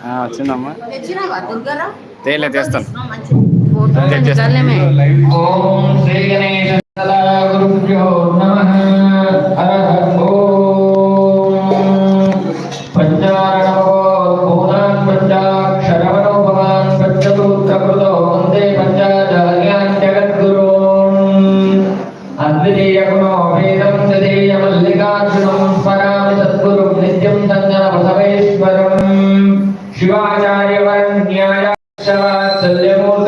ఆ, వచ్చిందమ్మా. తేలే తెస్తాను. ఓం శ్రీ గణేశ వాత్సల్యమూర్తయే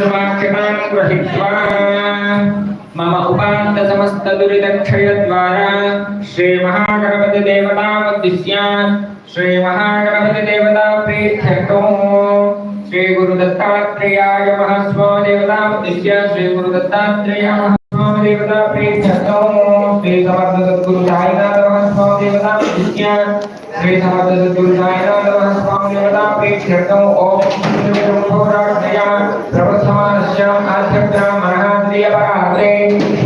स्वाख्यतां गृहीत्वा मम उपान्तसमस्तदुरिदक्षयद्वारा श्रीमहागणपतिदेवतामुद्दिश्य श्रीमहागणपतिदेवतापीठतो श्रीगुरुदत्तात्रेयाय महस्वो देवतामुद्दिश्य श्रीगुरुदत्तात्रेय महस्वो देवतापीठतो श्रीसमर्थसद्गुरुसाईनाथ महस्वो देवतामुद्दिश्य श्री समर्थ दुर्गाय नमः स्वाम देवता प्रेक्षकं ओम पूर्णोराक्षया प्रवसमानस्य आस्यक्रा मनहान्द्रिय परात्रे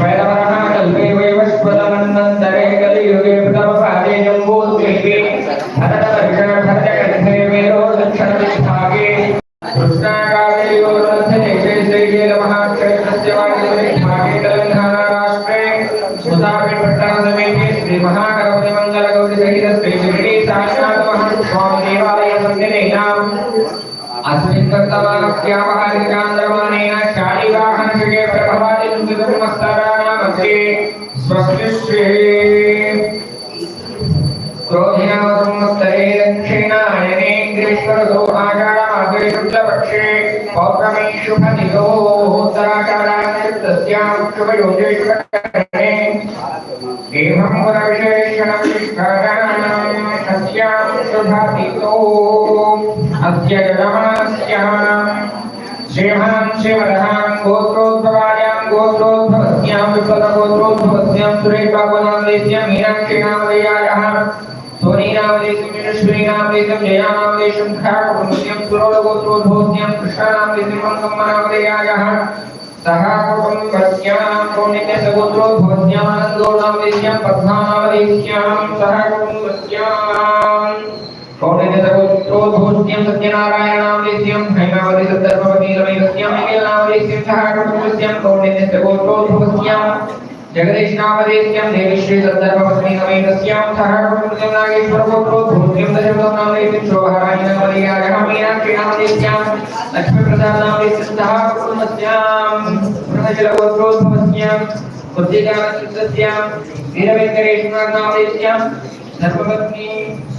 वैरवरः कल्पे वैवस्पदमन्नन्तरे कलियुगे प्रथमपादे जम्बूद्भिः भरतवर्षभर्जकण्ठे वेदो दक्षणविष् न्तस्तवाक्यावहारिकान्दमानेन शालिवाहनशके प्रभवादिन्दुमस्तराणामध्ये स्वस्तिष्ठेः। क्रोधिनावरुणस्तरे दक्षिणायने ग्रीष्मरसोमाकारामद्वैशुद्धपक्षे पौर्णमीशुभनिधोत्तराकाराक्षुभयोगेश्वरे एवं पुरविशेषणविष्करणानां सस्यां सुभातितो अस्य गगमनस्यां श्रीमां श्रीमदहां गोत्रोद्भवायां गोत्रोद्भवस्यां विपदगोत्रोद्भवस्यां सुरेखापनादेश्यां हीनाक्षिणामदयायाः स्वनीनामदेशं विष्णुश्रीनामदेशं जयानामदेशं खराकुटुम्बस्यां सुरोलगोत्रोद्भवस्यां कृष्णानामदेशं मङ्गम्मनामदयायाः सहाकुटुं वस्यां पुण्यसगोत्रो भवस्यां नन्दोनामदेश्यां पद्मानामदेश्यां सहाकुटुं वस्याम् कौंडिन्यसगोत्रोद्भूत्यं सत्यनारायणामलेस्यं भैमावति सद्धर्मवति रमैकस्यं निखिलनामलेस्यं सः कुटुम्बस्यं कौंडिन्यसगोत्रोद्भवस्यं जगदीशनामलेस्यं देवीश्री सद्धर्मवति रमैकस्यं सः कुटुम्बस्यं नागेश्वरगोत्रोद्भूत्यं दशभूतनामलेस्यं शोभरायणमलियागः मीनाक्षीनामलेस्यं लक्ष्मीप्रसादनामलेस्यं सः कुटुम्बस्यां प्रणजलगोत्रोद्भवस्यां बुद्धिगानसुद्धस्यां वीरवेङ्कटेश्वरनामलेस्यं धर्मपत्नी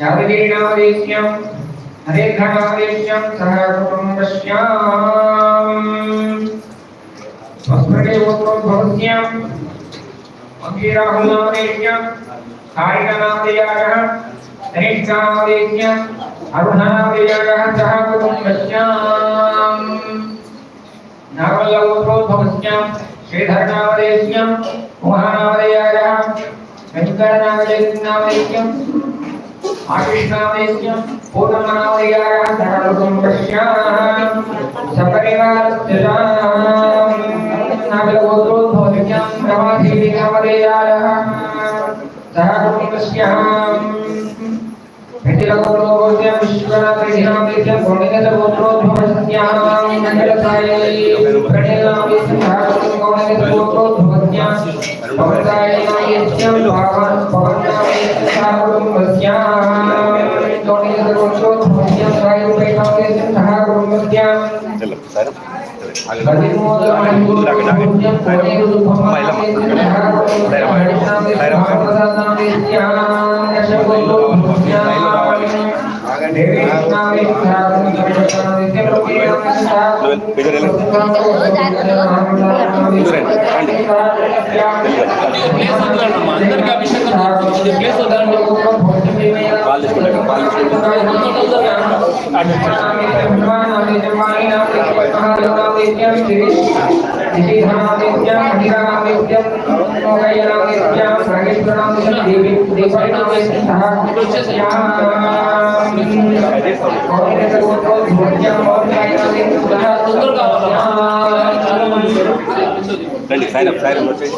यावदीनादेश्यं हरेघनादेश्यं सह कृतं पश्यामि स्वस्मृतिवत्त्वं भवत्याम् अङ्गिराहुनादेश्यं कारिकनादयागः हरिक्षानादेश्यम् अरुणादयागः सह कृतं पश्यामि नावल्लवत्वं भवत्यां श्रीधरनादेश्यं मोहनादयागः शङ्करनादेश्यं आशिष्णादिष्यं पूर्णमनोदयाः सर्वं पश्यामः। सपरिवारस्थितानां नागोत्रोद्भवज्ञं प्रमाधीविकामदेयायः सर्वं पश्यामः। प्रतिलगोत्रोभोज्यं विश्वनाथ्रिधिनामित्यं गोणिगतगोत्रोद्भवसत्यां नगरसायै प्रणिलामित्यं भागवतं गोणिगतगोत्रोद्भव भगवतायनायत्यं भगवान् भगवतायत्यं भस्याम् तोणे सर्वशोधमस्यां रायुपेटाके सिद्धः गुरुमस्याम् అందరికీ అభిషేకం ఇది ప్లేస్ వదలండి. పాలు తీసుకుంటారు పాలు తీసుకుంటారు రండి సైరం సైరం వచ్చేసి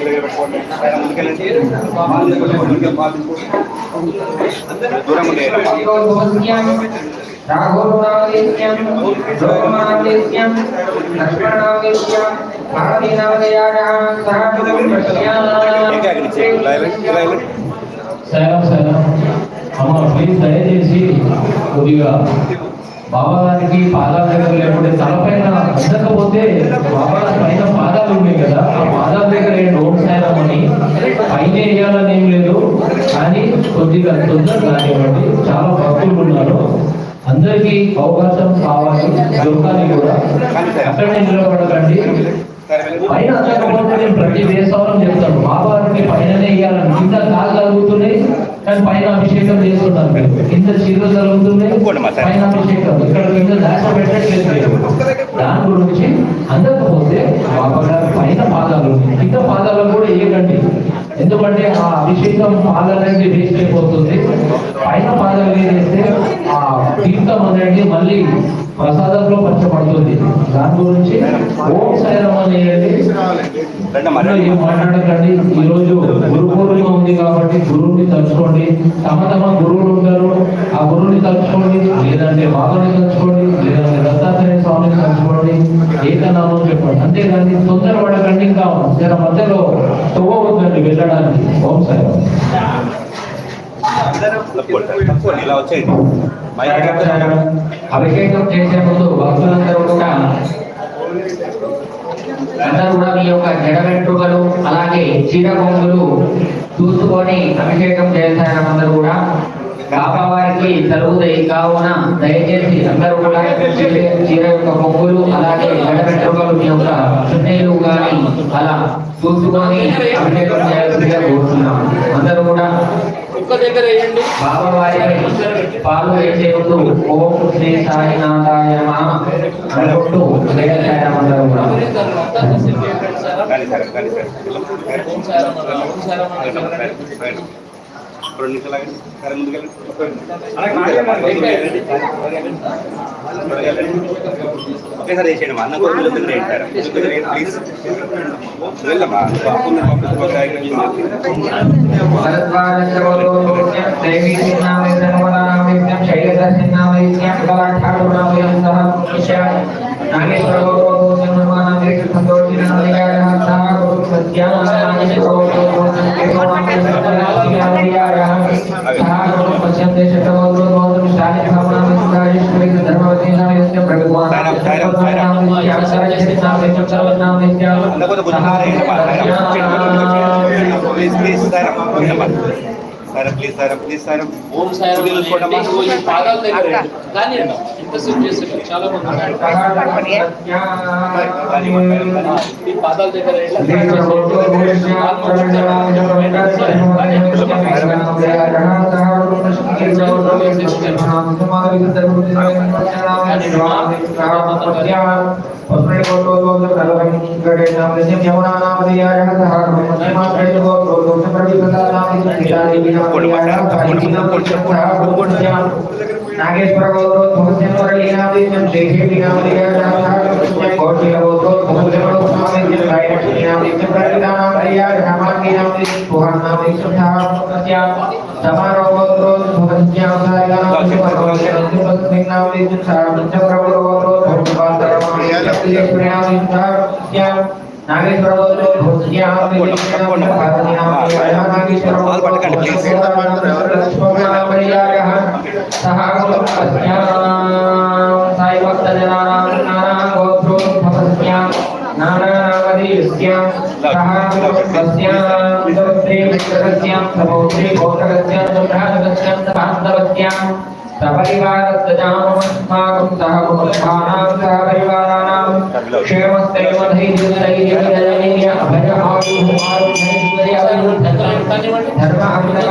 దగ్గర పెట్టుకోండి సైరం ముందుకెళ్ళండి దూరం ఉండే రాఘోనాదేశ్యం రోమాదేశ్యం లక్ష్మణాదేశ్యం సైలం సైలం అమ్మ ప్లీజ్ దయచేసి కొద్దిగా బాబా గారికి పాదాల దగ్గర లేకుంటే తలపైన అందకపోతే బాబా పైన పాదాలు ఉన్నాయి కదా ఆ పాదాల దగ్గర ఏంటి ఓం సాయిరామ్ అని పైన వేయాలని ఏం లేదు కానీ కొద్దిగా తొందరగా కానివ్వండి చాలా భక్తులు అందరికీ అవకాశం కావాలి దొరకాలి కూడా. అక్కడే నిలబడకండి. పైన అందకపోతే నేను ప్రతి దేశంలో చెప్తాను బాబాకి పైననే ఇవ్వాలని ఇంత కాలు జరుగుతున్నాయి కానీ పైన అభిషేకం చేస్తున్నారు మీరు. కింద చీరలు జరుగుతున్నాయి పైన అభిషేకం. ఇక్కడ కింద దాశ పెట్టట్లేదు దాని గురించి అందకపోతే బాబా గారి పైన పాదాలు ఉన్నాయి. కింద పాదాలు కూడా ఇవ్వకండి ఎందుకంటే ఆ అభిషేకం పాదాలనేది వేస్ట్ అయిపోతుంది పైన పాదాలు వేసేస్తే ఆ తీర్థం అనేది మళ్ళీ ప్రసాదంలో పంచబడుతుంది దాని గురించి ఓం సాయిరామ్ అనేది ఏం మాట్లాడకండి. ఈ రోజు గురు పూర్ణిమ ఉంది కాబట్టి గురువుని తలుచుకోండి. తమ తమ గురువులు ఉంటారు. ఆ గురువుని తలుచుకోండి. లేదంటే బాబాని తలుచుకోండి. లేదంటే దత్తాత్రేయ స్వామిని తలుచుకోండి. ఏకనామం చెప్పండి. అంతేగాని తొందర పడకండి ఇంకా. జర మధ్యలో వెళ్ళడానికి. ఓం సాయి సార్ అభిషేకం చేసే ముందు భక్తులందరూ కూడా అందరూ కూడా మీ యొక్క జడ వెంట్రుకలు అలాగే చీర కొంగులు చూసుకొని అభిషేకం చేశారు అందరూ కూడా. బాబా వారికి తరుగుతాయి కావున దయచేసి అందరూ కూడా చీర యొక్క కొంగులు అలాగే జడ వెంట్రుకలు మీ యొక్క చున్నీలు కానీ అలా చూసుకొని అభిషేకం చేయాల్సిందిగా కోరుతున్నాం. అందరూ కూడా బాబా వారికి పాలు వేసే ముందు ఓం శ్రీ సాయినాథాయ నమః అనుకుంటూ అందరూ కూడా. రెండు నిమిషాలు ఆగండి. సరే ముందుకెళ్ళండి. ఒకేసారి వేసేయండి మా అన్న కూడా సార్ ప్లీజ్. వెళ్ళమ్మా. బాబుని పంపించుకోక please please sir sir please sir please sir Om Sai ఈ పాదాల దగ్గర కానీ ఎంతసేపు చేస్తారు చాలా మంది ఉన్నారు. ఈ పాదాల దగ్గర నాగేశ్వర గోత్రో భూషణవర లీనాదేశం దేశే లీనామలియాయ కోటి గోత్రో जब भी नाम लिया जाता है और फिर वो तो भूल और हमारे जिन भाई के नाम इस प्रकार का नाम लिया हमारे के नाम इस तुहार नाम इस प्रकार क्या તમારો અવરોધ ભજ્યા થાય નામ ભગવાન નામ ઇસ પ્રકાર ચક્રવરો અવરોધ ભગવાન ધર્મ પ્રિયા ઇન્દ્ર ક્યાં नागेश्वर नारायणानां गोत्रो भवस्या नानानामधीयस्या सः तस्यां विदवत्रे मित्रस्यां तपोत्रे भोतकस्यां सम्भ्रातकस्यां सभान्तवस्यां सपरिवारस्तजामस्माकं सह कुटुम्बानां सह परिवाराणां क्षेमस्त्रैवधैर्यधैर्यधैर्य अभय आयुः आयुर्धैर्य धर्म अभिनव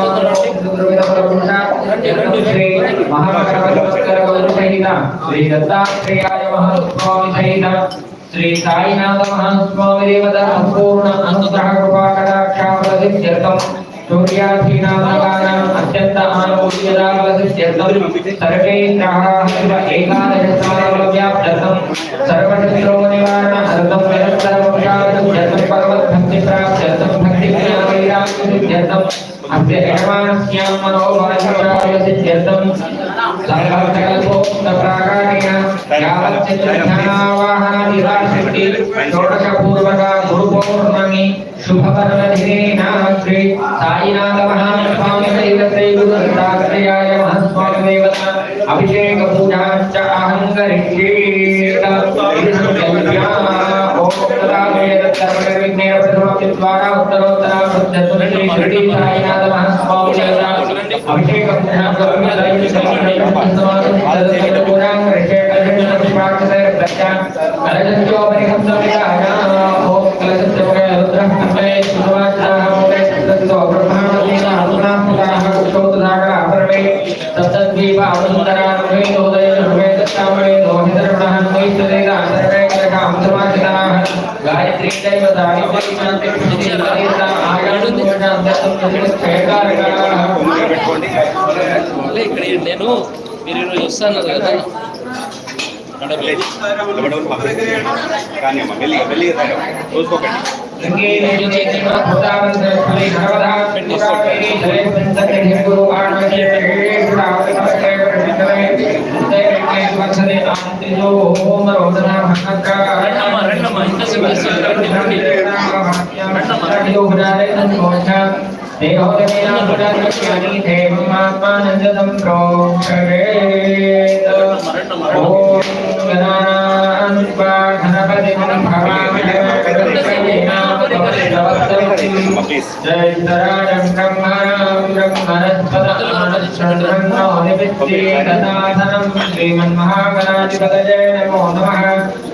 श्री महाराष्ट्र దైవ శ్రీ గురు దత్తాత్రేయాయ మహాస్వామి దేవత అభిషేక పూజాంచ అహం కరిష్యే ఓం తదా దైవ గాయత్రీ దైవ పెట్టుకోండి మళ్ళీ ఇక్కడ నేను మీరు ఈరోజు ओम मुक्तता वेद सर्व विघ्ने प्रथमपि द्वारा उत्तरोत्तरा बुद्धस्तु श्री श्री साईनाथ महास्वामिना अभिषेक पुण्यकर्म दैवी समर्पणे भक्तवान् आदर्शेन पुराण ऋषे कल्पना प्राप्तते प्रत्यां अरजन्तो परिहंसमिता हजाम నమః ప్రణామి శ్రీ సాయినాథస్వామి నమో నమః ವಚನೆ ಆಂತಿಯೋ ಓಂ ರೋದನ ಮಹಕಾಯ ನಮಃ ನಮಃ ಇಂದ ಸಿವಸ್ಯ ನಮಃ ನಮಃ తస్మారంఘమావో నిశ్చిక్షయామిధస్మలా ఆపోజనయదాచనః శ్రీ సాయినాథ స్వామి నమో నమః. శుద్ధోదకృష్ణాం సమర్పయామి శుద్ధోదకృష్ణాం సమర్పయామి పరమానందబోధాంభో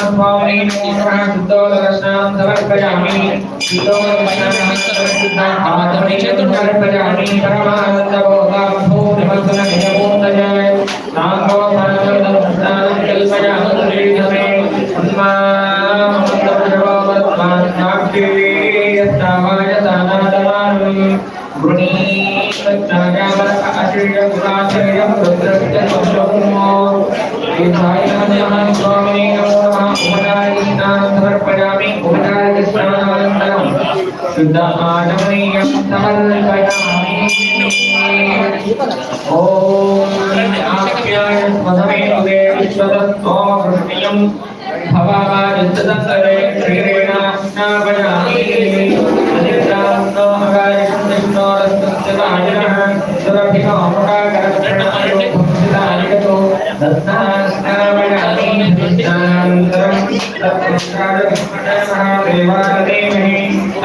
स्वामी सुतोदर्शनां समर्पयामि सुतोदर्शनां समर्पयामि परमानन्दबोधाभूतमस्तनमिदमूर्तये नागोपानन्दं कल्पयामि ृणीतच्चागामश्रियगुणाचर्यं रुद्रस्य पुरुषो विधाय కృష్ణియం భవామాదిత్తదంతరే శ్రీరేణాజ్ఞాపయామి అనిత్రాంతో అగాయకం విష్ణోరస్తస్యవాజినః సురభినో అమృతాకరక్షణాయో భక్తిదానికతో దత్తాస్నాపయామి దత్తానంతరం తత్పుష్కార మహాదేవాదేమహి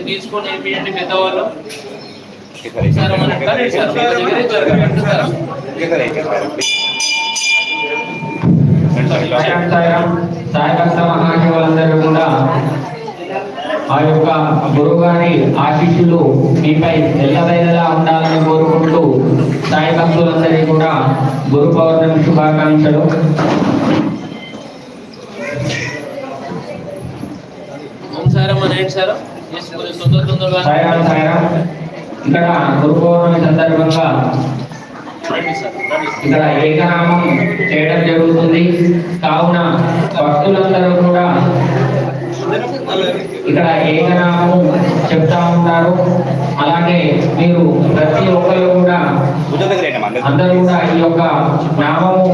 మీరు తీసుకొని నేర్పియండి పెద్దవాళ్ళు? సార్ మన సార్ మీ దగ్గరే సార్ కూడా ఆ యొక్క గురువు గారి ఆశీస్సులు మీపై ఎల్లవేళలా ఉండాలని కోరుకుంటూ సాయి భక్తులందరికీ కూడా గురు పౌర్ణమి శుభాకాంక్షలు సారమ్మ నేటి సార్? ఇక్కడ గురు పౌర్ణమి సందర్భంగా ఇక్కడ ఏకనామం చేయడం జరుగుతుంది కావున భక్తులందరూ కూడా ఇక్కడ ఏకనామం చెప్తా ఉంటారు అలాగే మీరు ప్రతి ఒక్కరు కూడా అందరూ? అందరూ కూడా ఈ యొక్క నామము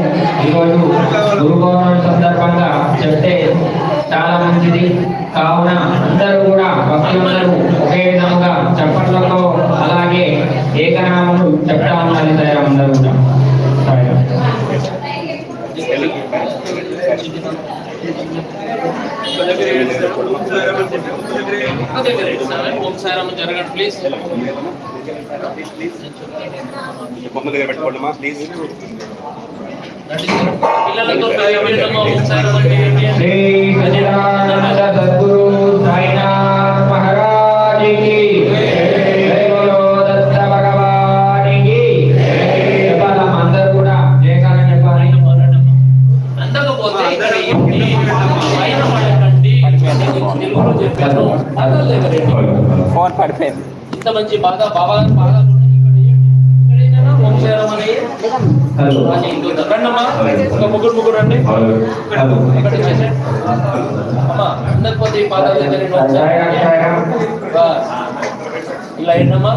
ఈరోజు గురు పౌర్ణమి సందర్భంగా చెప్తే చాలా మంచిది కావున అందరూ కూడా భక్తులందరూ ఒకే విధముగా చప్పట్లతో అలాగే ఏకనామము చెప్తా ఉండాలి సార్ అందరూ కూడా జరగండి ప్లీజ్ బొమ్మ దగ్గర పెట్టుకోండి ప్లీజ్ పిల్లలతో సారమ్మ చేయండి. శ్రీ సచ్చిదానంద సద్గురు సాయినాథ్ మహారాజ్కి జై బోలో దత్త భగవానికి చెప్పాలా? అందరూ ఒక ముగ్గురు ముగ్గురు రండి. ఇక్కడ అమ్మా అందరిపోతే పాదాల దగ్గర ఇలా ఏంటమ్మా